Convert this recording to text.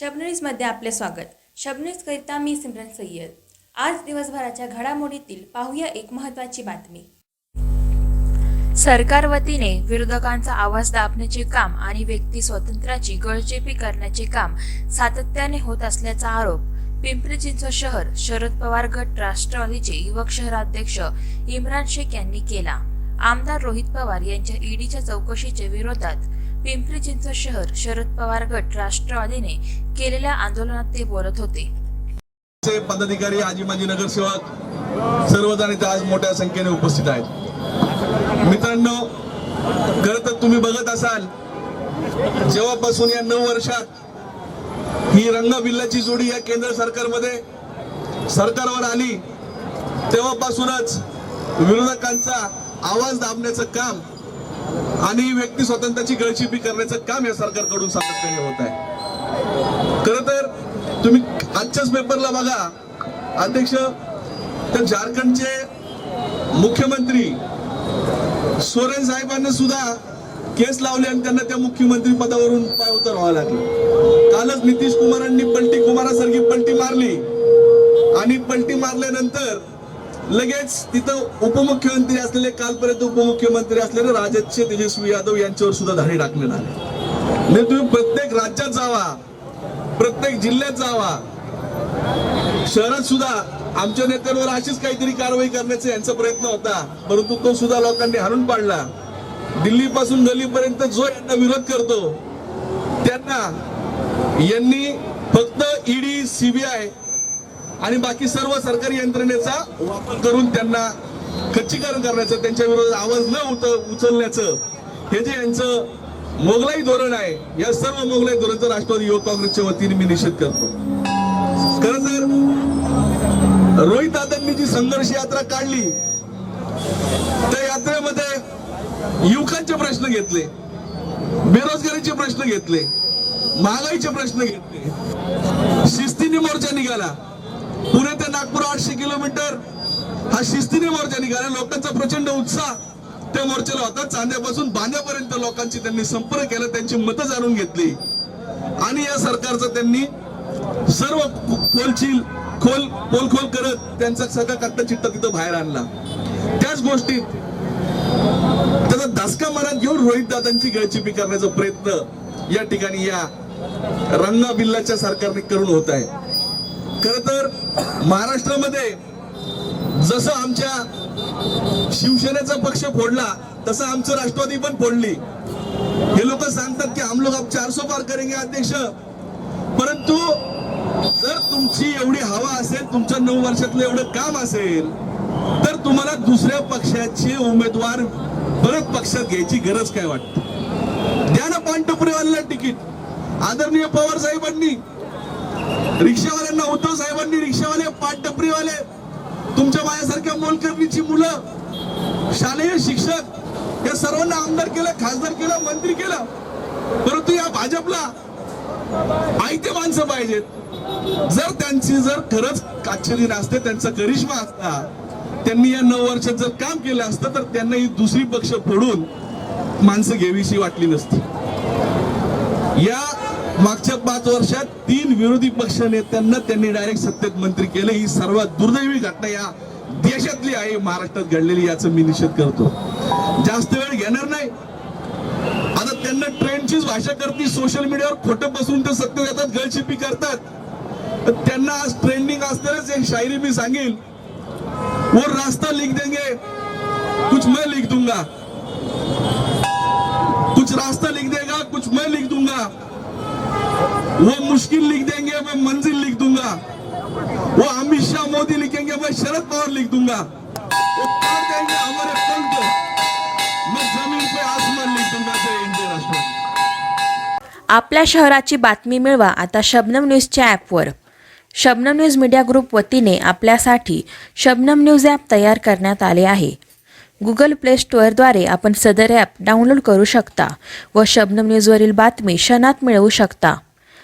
शबनीजमध्ये आपले स्वागत. शबन्यूजकरिता मी सिमरन सय्यद. आज दिवसभराच्या घडामोडीतील पाहूया एक महत्त्वाची बातमी. सरकार वतीने विरोधकांचा आवाज दाबण्याचे काम आणि व्यक्ती स्वातंत्र्याची गळचेपी करण्याचे काम सातत्याने होत असल्याचा आरोप पिंपरी चिंचवड शहर शरद पवार गट राष्ट्रवादीचे युवक शहराध्यक्ष इम्रान शेख यांनी केला. आमदार रोहित पवार यांच्या ईडीच्या चौकशीच्या विरोधात पिंपरी चिंचवड शहर शरद पवार गट राष्ट्रवादीने केलेल्या आंदोलनात ते बोलत होते. पदाधिकारी आजी माजी नगरसेवक सर्वजण इथे आज मोठ्या संख्येने उपस्थित आहेत. मित्रांनो खर तर तुम्ही बघत असाल जेव्हापासून या नऊ वर्षात ही रंगबिल्लाची जोडी या केंद्र सरकारमध्ये सरकारवर आली तेव्हापासूनच विरोधकांचा आवाज दाबण्याचं काम आणि व्यक्ती स्वातंत्र्याची गळचिपी करण्याचं काम या सरकारकडून सातत्याने होत आहे. खर तर तुम्ही आजच्याच पेपरला बघा अध्यक्ष तर झारखंडचे मुख्यमंत्री सोरेन साहेबांना सुद्धा केस लावले आणि त्यांना त्या मुख्यमंत्री पदावरून पाय व्हावं लागलं. कालच नितीश कुमारांनी पलटी कुमारासारखी पलटी मारली. आणि पलटी मारल्यानंतर लगेच तिथं उपमुख्यमंत्री असलेले कालपर्यंत उपमुख्यमंत्री असलेले राजदचे तेजस्वी यादव यांच्यावर सुद्धा धाडी टाकण्यात आले. म्हणजे तुम्ही प्रत्येक राज्यात जावा प्रत्येक जिल्ह्यात जावा. शहरात सुद्धा आमच्या नेत्यांवर अशीच काहीतरी कारवाई करण्याचा यांचा प्रयत्न होता परंतु तो सुद्धा लोकांनी हाणून पाडला. दिल्ली पासून गल्लीपर्यंत जो यांना विरोध करतो त्यांना यांनी फक्त ईडी सीबीआय आणि बाकी सर्व सरकारी यंत्रणेचा वापर करून त्यांना खच्चीकरण करण्याचं त्यांच्या विरोधात आवाज न उत उचलण्याचं हे जे यांचं मोगलाई धोरण आहे या सर्व मोगलाई धोरणचा राष्ट्रवादी युवक काँग्रेसच्या वतीने मी निषेध करतो. खरं तर रोहित दादांनी जी संघर्ष यात्रा काढली त्या यात्रेमध्ये युवकांचे प्रश्न घेतले बेरोजगारीचे प्रश्न घेतले महागाईचे प्रश्न घेतले शिस्तीने मोर्चा निघाला पुणे ते नागपूर आठशे किलोमीटर. हा शिस्तीने मोर्चा निघाला. लोकांचा प्रचंड उत्साह त्या मोर्चाला होता. चांद्यापासून बांध्यापर्यंत लोकांची त्यांनी संपर्क केला. त्यांची मतं जाणून घेतली. आणि या सरकारचं त्यांनी सर्व खोलशील खोल पोलखोल करत त्यांचा सगळा कट्टा चिट्टा तिथं बाहेर आणला. त्याच गोष्टीत त्याचा धसका मनात घेऊन रोहित दादांची गळचिपी करण्याचा प्रयत्न या ठिकाणी या रंगा बिल्लाच्या सरकारने करून होत आहे. महाराष्ट्रामध्ये जसं आमच्या शिवसेनेचा पक्ष फोडला तसं आमचं राष्ट्रवादी पण फोडली. हे लोक सांगतात की हम लोग आप चार सो पार करेंगे अध्यक्ष. परंतु जर तुमची एवढी हवा असेल तुमच्या नऊ वर्षातलं एवढं काम असेल तर तुम्हाला दुसऱ्या पक्षाचे उमेदवार परत पक्षात घ्यायची गरज काय वाटते? द्या ना पानटपरीवाल्याला तिकीट. आदरणीय पवार साहेबांनी रिक्षावाल्यांना उद्धव साहेबांनी रिक्षावाले पाठटपरीवाले तुमच्या माझ्यासारख्या मोलकर्णीची मुलं शालेय शिक्षक या सर्वांना आमदार केलं खासदार केलं मंत्री केलं. परंतु या भाजपला आयते माणसं पाहिजेत. जर त्यांची जर खरंच काच्छरी असते त्यांचा करिश्मा असता त्यांनी या नऊ वर्षात जर काम केलं असतं तर त्यांना ही दुसरी पक्ष फोडून माणसं घ्यावीशी वाटली नसती. या मागच्या पाच वर्षात तीन विरोधी पक्ष नेत्यांना त्यांनी डायरेक्ट सत्तेत मंत्री केले. ही सर्वात दुर्दैवी घटना या देशातली आहे महाराष्ट्रात घडलेली याचा मी निषेध करतो. जास्त वेळ घेणार नाही. आता त्यांना ट्रेंडचीच भाषा करते सोशल मीडियावर खोटं बसून ते सत्य देतात गळचिपी करतात. तर त्यांना आज ट्रेंडिंग असतानाच एक शायरी मी सांगेल वो रास्ता लिख देंगे कुछ मैं लिख दूंगा. कुछ रास्ता लिख देगा कुछ मैं लिख दूंगा. वो मुश्किल लिख देंगे मैं मंजिल लिख दूंगा। वो अमित शाह मोदी लिखेंगे मैं शरद पवार लिख दूंगा। वो पार देंगे हमारे पंख मैं जमीन पे आसमान लिख दूंगा जय हिंद राष्ट्र आपल्या शहराची बातमी मिळवा आता शबनम न्यूजच्या ॲपवर. शबनम न्यूज मीडिया ग्रुप वतीने आपल्यासाठी शबनम न्यूज ॲप तयार करण्यात आले आहे. गुगल प्ले स्टोअरद्वारे आपण सदर ॲप डाउनलोड करू शकता व शबनम न्यूजवरील बातमी क्षणात मिळवू शकता.